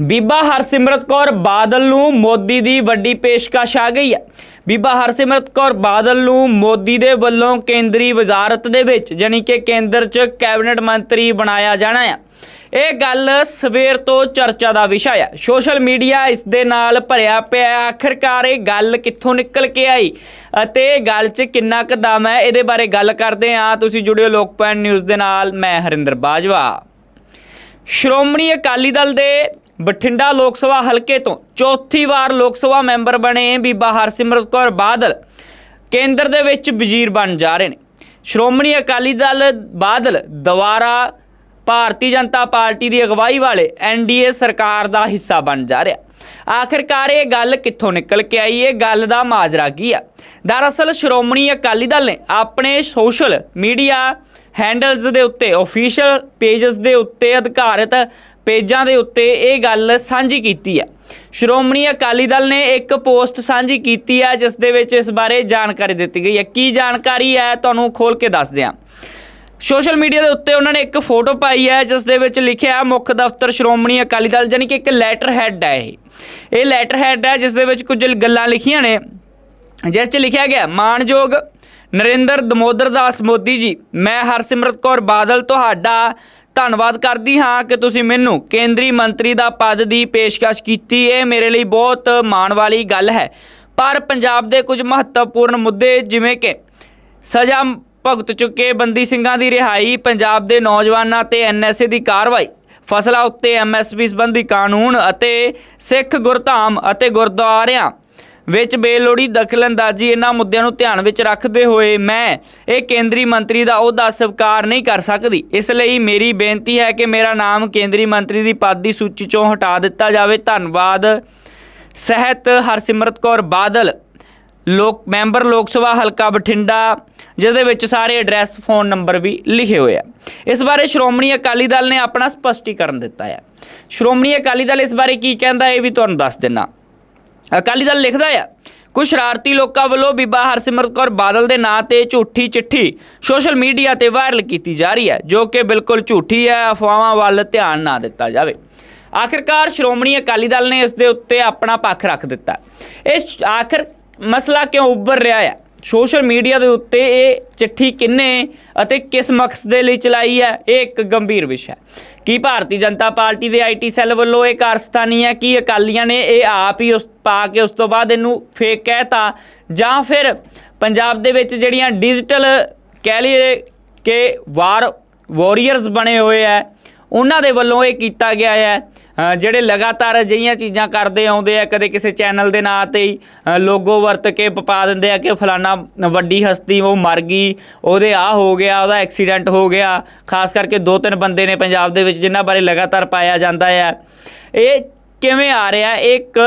ਬੀਬਾ ਹਰਸਿਮਰਤ ਕੌਰ ਬਾਦਲ ਨੂੰ ਮੋਦੀ ਦੀ ਵੱਡੀ ਪੇਸ਼ਕਸ਼ ਆ ਗਈ ਹੈ। ਬੀਬਾ ਹਰਸਿਮਰਤ ਕੌਰ ਬਾਦਲ ਨੂੰ ਮੋਦੀ ਦੇ ਵੱਲੋਂ ਕੇਂਦਰੀ ਵਜ਼ਾਰਤ ਦੇ ਵਿੱਚ, ਜਾਣੀ ਕਿ ਕੇਂਦਰ 'ਚ ਕੈਬਨਿਟ ਮੰਤਰੀ ਬਣਾਇਆ ਜਾਣਾ ਹੈ। ਇਹ ਗੱਲ ਸਵੇਰ ਤੋਂ ਚਰਚਾ ਦਾ ਵਿਸ਼ਾ ਹੈ। ਸੋਸ਼ਲ ਮੀਡੀਆ ਇਸ ਦੇ ਨਾਲ ਭਰਿਆ ਪਿਆ ਹੈ। ਆਖਿਰਕਾਰ ਇਹ ਗੱਲ ਕਿੱਥੋਂ ਨਿਕਲ ਕੇ ਆਈ ਅਤੇ ਗੱਲ 'ਚ ਕਿੰਨਾ ਕੁ ਦਮ ਹੈ, ਇਹਦੇ ਬਾਰੇ ਗੱਲ ਕਰਦੇ ਹਾਂ। ਤੁਸੀਂ ਜੁੜਿਓ ਲੋਕਪਾਲ ਨਿਊਜ਼ ਦੇ ਨਾਲ, ਮੈਂ ਹਰਿੰਦਰ ਬਾਜਵਾ। ਸ਼੍ਰੋਮਣੀ ਅਕਾਲੀ ਦਲ ਦੇ ਬਠਿੰਡਾ ਲੋਕ ਸਭਾ ਹਲਕੇ ਤੋਂ ਚੌਥੀ ਵਾਰ ਲੋਕ ਸਭਾ ਮੈਂਬਰ ਬਣੇ ਬੀਬਾ ਹਰਸਿਮਰਤ ਕੌਰ ਬਾਦਲ। ਕੇਂਦਰ ਦੇ ਵਿੱਚ ਵਜ਼ੀਰ ਬਣ ਜਾ ਰਹੇ ਨੇ। ਸ਼੍ਰੋਮਣੀ ਅਕਾਲੀ ਦਲ ਬਾਦਲ ਦੁਬਾਰਾ ਭਾਰਤੀ ਜਨਤਾ ਪਾਰਟੀ ਦੀ ਅਗਵਾਈ ਵਾਲੇ ਐਨਡੀਏ ਸਰਕਾਰ ਦਾ ਹਿੱਸਾ ਬਣ ਜਾ ਰਿਹਾ। ਆਖਿਰਕਾਰ ਇਹ ਗੱਲ ਕਿੱਥੋਂ ਨਿਕਲ ਕੇ ਆਈ? ਇਹ ਗੱਲ ਦਾ ਮਾਜਰਾ ਕੀ ਆ? ਦਰਅਸਲ ਸ਼੍ਰੋਮਣੀ ਅਕਾਲੀ ਦਲ ਨੇ ਆਪਣੇ ਸੋਸ਼ਲ ਮੀਡੀਆ ਹੈਂਡਲਸ ਦੇ ਉੱਤੇ ਅਫੀਸ਼ੀਅਲ ਪੇजेस ਦੇ ਉੱਤੇ, ਅਧਿਕਾਰਤ ਪੇਜਾਂ ਦੇ ਉੱਤੇ ਇਹ ਗੱਲ ਸਾਂਝੀ ਕੀਤੀ ਹੈ ਸ਼੍ਰੋਮਣੀ ਅਕਾਲੀ ਦਲ ਨੇ ਇੱਕ ਪੋਸਟ ਸਾਂਝੀ ਕੀਤੀ ਹੈ ਜਿਸ ਦੇ ਵਿੱਚ ਇਸ ਬਾਰੇ ਜਾਣਕਾਰੀ ਦਿੱਤੀ ਗਈ ਹੈ ਕੀ ਜਾਣਕਾਰੀ ਹੈ ਤੁਹਾਨੂੰ ਖੋਲ ਕੇ ਦੱਸਦੇ ਹਾਂ। ਸੋਸ਼ਲ ਮੀਡੀਆ ਦੇ ਉੱਤੇ ਉਹਨਾਂ ਨੇ ਇੱਕ ਫੋਟੋ ਪਾਈ ਹੈ, ਜਿਸ ਦੇ ਵਿੱਚ ਲਿਖਿਆ ਮੁੱਖ ਦਫ਼ਤਰ ਸ਼੍ਰੋਮਣੀ ਅਕਾਲੀ ਦਲ, ਯਾਨੀ ਕਿ ਇੱਕ ਲੈਟਰ ਹੈਡ ਹੈ ਇਹ। ਇਹ ਲੈਟਰ ਹੈਡ ਹੈ, ਜਿਸ ਦੇ ਵਿੱਚ ਕੁਝ ਗੱਲਾਂ ਲਿਖੀਆਂ ਨੇ, ਜਿਸ 'ਚ ਲਿਖਿਆ ਗਿਆ ਮਾਨਯੋਗ ਨਰਿੰਦਰ ਦਮੋਦਰ ਦਾਸ ਮੋਦੀ ਜੀ, ਮੈਂ ਹਰਸਿਮਰਤ ਕੌਰ ਬਾਦਲ ਤੁਹਾਡਾ ਧੰਨਵਾਦ ਕਰਦੀ ਹਾਂ ਕਿ ਤੁਸੀਂ ਮੈਨੂੰ ਕੇਂਦਰੀ ਮੰਤਰੀ ਦਾ ਪਦ ਦੀ ਪੇਸ਼ਕਸ਼ ਕੀਤੀ। ਇਹ ਮੇਰੇ ਲਈ ਬਹੁਤ ਮਾਣ ਵਾਲੀ ਗੱਲ ਹੈ। ਪਰ ਪੰਜਾਬ ਦੇ ਕੁਝ ਮਹੱਤਵਪੂਰਨ ਮੁੱਦੇ ਜਿਵੇਂ ਕਿ ਸਜ਼ਾ ਭੁਗਤ ਚੁੱਕੇ ਬੰਦੀ ਸਿੰਘਾਂ ਦੀ ਰਿਹਾਈ, ਪੰਜਾਬ ਦੇ ਨੌਜਵਾਨਾਂ ਤੇ ਐਨਐਸਏ ਦੀ ਕਾਰਵਾਈ। ਫਸਲਾਂ ਉੱਤੇ ਐਮਐਸਪੀ ਸੰਬੰਧੀ ਕਾਨੂੰਨ ਅਤੇ ਸਿੱਖ ਗੁਰਧਾਮ ਅਤੇ ਗੁਰਦੁਆਰਿਆਂ ਵਿੱਚ ਬੇਲੋੜੀ ਦਖਲਅੰਦਾਜ਼ੀ ਇਹਨਾਂ ਮੁੱਦਿਆਂ ਨੂੰ ਧਿਆਨ ਵਿੱਚ ਰੱਖਦੇ ਹੋਏ ਮੈਂ ਇਹ ਕੇਂਦਰੀ ਮੰਤਰੀ ਦਾ ਅਹੁਦਾ ਸਵੀਕਾਰ ਨਹੀਂ ਕਰ ਸਕਦੀ। ਇਸ ਲਈ ਮੇਰੀ ਬੇਨਤੀ ਹੈ ਕਿ ਮੇਰਾ ਨਾਮ ਕੇਂਦਰੀ ਮੰਤਰੀ ਦੀ ਪਦ ਦੀ ਸੂਚੀ ਚੋਂ ਹਟਾ ਦਿੱਤਾ ਜਾਵੇ। ਧੰਨਵਾਦ। ਸਹਿਤ ਹਰਸਿਮਰਤ ਕੌਰ ਬਾਦਲ। ਲੋਕ, ਮੈਂਬਰ ਲੋਕ ਸਭਾ ਹਲਕਾ ਬਠਿੰਡਾ ਜਿਸ ਦੇ ਵਿੱਚ ਸਾਰੇ ਐਡਰੈਸ ਫੋਨ ਨੰਬਰ ਵੀ ਲਿਖੇ ਹੋਏ ਆ। ਇਸ ਬਾਰੇ ਸ਼੍ਰੋਮਣੀ ਅਕਾਲੀ ਦਲ ਨੇ ਆਪਣਾ ਸਪਸ਼ਟੀਕਰਨ ਦਿੱਤਾ ਹੈ ਸ਼੍ਰੋਮਣੀ ਅਕਾਲੀ ਦਲ ਇਸ ਬਾਰੇ ਕੀ ਕਹਿੰਦਾ ਇਹ ਵੀ ਤੁਹਾਨੂੰ ਦੱਸ ਦਿੰਨਾ। ਅਕਾਲੀ ਦਲ ਲਿਖਦਾ ਆ, ਕੁਝ ਸ਼ਰਾਰਤੀ ਲੋਕਾਂ ਵੱਲੋਂ ਬੀਬਾ ਹਰਸਿਮਰਤ ਕੌਰ ਬਾਦਲ ਦੇ ਨਾਂ ਤੇ ਝੂਠੀ ਚਿੱਠੀ ਸੋਸ਼ਲ ਮੀਡੀਆ ਤੇ ਵਾਇਰਲ ਕੀਤੀ ਜਾ ਰਹੀ ਹੈ ਜੋ ਕਿ ਬਿਲਕੁਲ ਝੂਠੀ ਹੈ ਅਫਵਾਹਾਂ ਵੱਲ ਧਿਆਨ ਨਾ ਦਿੱਤਾ ਜਾਵੇ। ਆਖਿਰਕਾਰ ਸ਼੍ਰੋਮਣੀ ਅਕਾਲੀ ਦਲ ਨੇ ਇਸ ਦੇ ਉੱਤੇ ਆਪਣਾ ਪੱਖ ਰੱਖ ਦਿੱਤਾ। ਇਸ ਆਖਰ ਮਸਲਾ ਕਿਉਂ ਉੱਭਰ ਰਿਹਾ ਹੈ? ਸੋਸ਼ਲ ਮੀਡੀਆ ਦੇ ਉੱਤੇ ਇਹ ਚਿੱਠੀ ਕਿੰਨੇ ਅਤੇ ਕਿਸ ਮਕਸਦ ਦੇ ਲਈ ਚਲਾਈ ਹੈ? ਇਹ ਇੱਕ ਗੰਭੀਰ ਵਿਸ਼ਾ ਹੈ। ਕੀ ਭਾਰਤੀ ਜਨਤਾ ਪਾਰਟੀ ਦੇ ਆਈਟੀ ਸੈੱਲ ਵੱਲੋਂ ਇਹ ਕਾਰਸਤਾਨੀ ਹੈ? ਕਿ ਅਕਾਲੀਆਂ ਨੇ ਇਹ ਆਪ ਹੀ ਉਸ ਪਾ ਕੇ ਉਸ ਤੋਂ ਬਾਅਦ ਇਹਨੂੰ ਫੇਕ ਕਹਿਤਾ? ਜਾਂ ਫਿਰ ਪੰਜਾਬ ਦੇ ਵਿੱਚ ਜਿਹੜੀਆਂ ਡਿਜੀਟਲ ਕਹਿ ਲਈਏ ਕਿ ਵਾਰ ਵਾਰੀਅਰਸ ਬਣੇ ਹੋਏ ਆ ਉਹਨਾਂ ਦੇ ਵੱਲੋਂ ਇਹ ਕੀਤਾ ਗਿਆ ਹੈ। ਜਿਹੜੇ ਲਗਾਤਾਰ ਅਜਿਹੀਆਂ ਚੀਜ਼ਾਂ ਕਰਦੇ ਆਉਂਦੇ ਆ, ਕਦੇ ਕਿਸੇ ਚੈਨਲ ਦੇ ਨਾਂ ਤੇ ਹੀ ਲੋਗੋ ਵਰਤ ਕੇ ਪਾ ਦਿੰਦੇ ਆ ਕਿ ਫਲਾਨਾ ਵੱਡੀ ਹਸਤੀ ਉਹ ਮਰ ਗਈ, ਉਹਦੇ ਆ ਹੋ ਗਿਆ, ਉਹਦਾ ਐਕਸੀਡੈਂਟ ਹੋ ਗਿਆ। ਖਾਸ ਕਰਕੇ ਦੋ ਤਿੰਨ ਬੰਦੇ ਨੇ ਪੰਜਾਬ ਦੇ ਵਿੱਚ ਜਿਨ੍ਹਾਂ ਬਾਰੇ ਲਗਾਤਾਰ ਪਾਇਆ ਜਾਂਦਾ ਹੈ ਇਹ ਕਿਵੇਂ ਆ ਰਿਹਾ? ਇਹ ਇੱਕ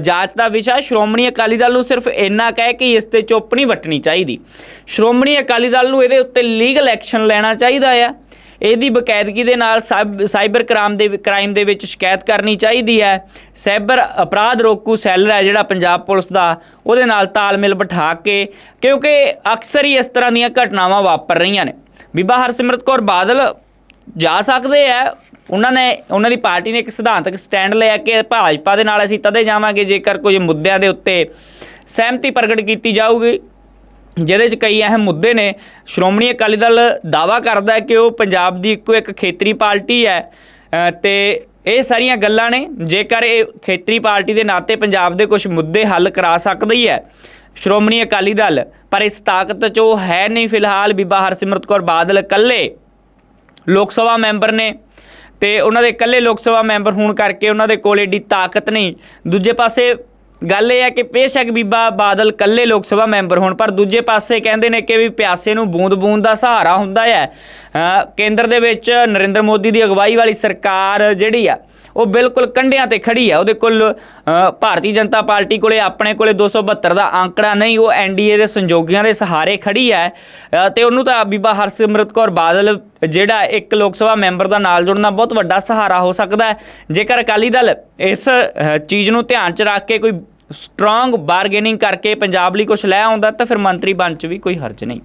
ਜਾਂਚ ਦਾ ਵਿਸ਼ਾ, ਸ਼੍ਰੋਮਣੀ ਅਕਾਲੀ ਦਲ ਨੂੰ ਸਿਰਫ ਇੰਨਾ ਕਹਿ ਕਿ ਇਸ ਤੇ ਚੁੱਪ ਨਹੀਂ ਵੱਟਣੀ ਚਾਹੀਦੀ। ਸ਼੍ਰੋਮਣੀ ਅਕਾਲੀ ਦਲ ਨੂੰ ਇਹਦੇ ਉੱਤੇ ਲੀਗਲ ਐਕਸ਼ਨ ਲੈਣਾ ਚਾਹੀਦਾ ਆ। ਇਹਦੀ ਬਕਾਇਦਗੀ ਦੇ ਨਾਲ ਸਾਈਬ- ਸਾਈਬਰ ਕ੍ਰਾਈਮ ਦੇ ਕ੍ਰਾਈਮ ਦੇ ਵਿੱਚ ਸ਼ਿਕਾਇਤ ਕਰਨੀ ਚਾਹੀਦੀ ਹੈ। ਸਾਈਬਰ ਅਪਰਾਧ ਰੋਕੂ ਸੈੱਲ ਹੈ ਜਿਹੜਾ ਪੰਜਾਬ ਪੁਲਿਸ ਦਾ, ਉਹਦੇ ਨਾਲ ਤਾਲਮੇਲ ਬਿਠਾ ਕੇ, ਕਿਉਂਕਿ ਅਕਸਰ ਹੀ ਇਸ ਤਰ੍ਹਾਂ ਦੀਆਂ ਘਟਨਾਵਾਂ ਵਾਪਰ ਰਹੀਆਂ ਨੇ। ਬੀਬਾ ਹਰਸਿਮਰਤ ਕੌਰ ਬਾਦਲ ਜਾ ਸਕਦੇ ਆ ਉਹਨਾਂ ਨੇ, ਉਹਨਾਂ ਦੀ ਪਾਰਟੀ ਨੇ ਇੱਕ ਸਿਧਾਂਤਕ ਸਟੈਂਡ ਲਿਆ ਕਿ ਭਾਜਪਾ ਦੇ ਨਾਲ ਅਸੀਂ ਤਦੇ ਜਾਵਾਂਗੇ ਜੇਕਰ ਕੁਝ ਮੁੱਦਿਆਂ ਦੇ ਉੱਤੇ ਸਹਿਮਤੀ ਪ੍ਰਗਟ ਕੀਤੀ ਜਾਊਗੀ। ਜਿਹਦੇ 'ਚ ਕਈ ਅਹਿਮ ਮੁੱਦੇ ਨੇ। ਸ਼੍ਰੋਮਣੀ ਅਕਾਲੀ ਦਲ ਦਾਵਾ ਕਰਦਾ ਹੈ ਕਿ ਉਹ ਪੰਜਾਬ ਦੀ ਇੱਕੋ ਇੱਕ ਖੇਤਰੀ ਪਾਰਟੀ ਹੈ। ਅ, ਤੇ ਇਹ ਸਾਰੀਆਂ ਗੱਲਾਂ ਨੇ ਜੇਕਰ ਇਹ ਖੇਤਰੀ ਪਾਰਟੀ ਦੇ ਨਾਤੇ ਪੰਜਾਬ ਦੇ ਕੁਝ ਮੁੱਦੇ ਹੱਲ ਕਰਾ ਸਕਦੀ ਹੈ ਸ਼੍ਰੋਮਣੀ ਅਕਾਲੀ ਦਲ। ਪਰ ਇਸ ਤਾਕਤ 'ਚ ਉਹ ਹੈ ਨਹੀਂ ਫਿਲਹਾਲ। ਬੀਬਾ ਹਰਸਿਮਰਤ ਕੌਰ ਬਾਦਲ ਇਕੱਲੇ ਲੋਕ ਸਭਾ ਮੈਂਬਰ ਨੇ ਤੇ ਉਹਨਾਂ ਦੇ ਇਕੱਲੇ ਲੋਕ ਸਭਾ ਮੈਂਬਰ ਹੋਣ ਕਰਕੇ ਉਹਨਾਂ ਦੇ ਕੋਲ ਏਡੀ ਤਾਕਤ ਨਹੀਂ। ਦੂਜੇ ਪਾਸੇ ਗੱਲ ਇਹ ਹੈ ਕਿ ਬੇਸ਼ੱਕ ਬੀਬਾ ਬਾਦਲ ਇਕੱਲੇ ਲੋਕ ਸਭਾ ਮੈਂਬਰ ਹੋਣ ਪਰ ਦੂਜੇ ਪਾਸੇ ਕਹਿੰਦੇ ਨੇ ਕਿ ਵੀ ਪਿਆਸੇ ਨੂੰ ਬੂੰਦ-ਬੂੰਦ ਦਾ ਸਹਾਰਾ ਹੁੰਦਾ ਹੈ। ਕੇਂਦਰ ਦੇ ਵਿੱਚ ਨਰਿੰਦਰ ਮੋਦੀ ਦੀ ਅਗਵਾਈ ਵਾਲੀ ਸਰਕਾਰ ਜਿਹੜੀ ਆ ਉਹ ਬਿਲਕੁਲ ਕੰਢਿਆਂ ਤੇ ਖੜੀ ਆ। ਉਹਦੇ ਕੋਲ ਭਾਰਤੀ ਜਨਤਾ ਪਾਰਟੀ ਕੋਲੇ ਆਪਣੇ ਕੋਲੇ 272 ਦਾ ਅੰਕੜਾ ਨਹੀਂ ਉਹ ਐਨਡੀਏ ਦੇ ਸੰਯੋਗੀਆਂ ਦੇ ਸਹਾਰੇ ਖੜੀ ਹੈ। ਅ, ਤੇ ਉਹਨੂੰ ਤਾਂ ਬੀਬਾ ਹਰਸਿਮਰਤ ਕੌਰ ਬਾਦਲ ਜਿਹੜਾ ਇੱਕ ਲੋਕ ਸਭਾ ਮੈਂਬਰ ਦਾ ਨਾਲ ਜੁੜਨਾ ਬਹੁਤ ਵੱਡਾ ਸਹਾਰਾ ਹੋ ਸਕਦਾ ਹੈ। ਜੇਕਰ ਅਕਾਲੀ ਦਲ ਇਸ ਚੀਜ਼ ਨੂੰ ਧਿਆਨ 'ਚ ਰੱਖ ਕੇ ਕੋਈ ਸਟਰੋਂਗ ਬਾਰਗੇਨਿੰਗ ਕਰਕੇ ਪੰਜਾਬ ਲਈ ਕੁਝ ਲੈ ਆਉਂਦਾ, ਤਾਂ ਫਿਰ ਮੰਤਰੀ ਬਣ 'ਚ ਵੀ ਕੋਈ ਹਰਜ ਨਹੀਂ।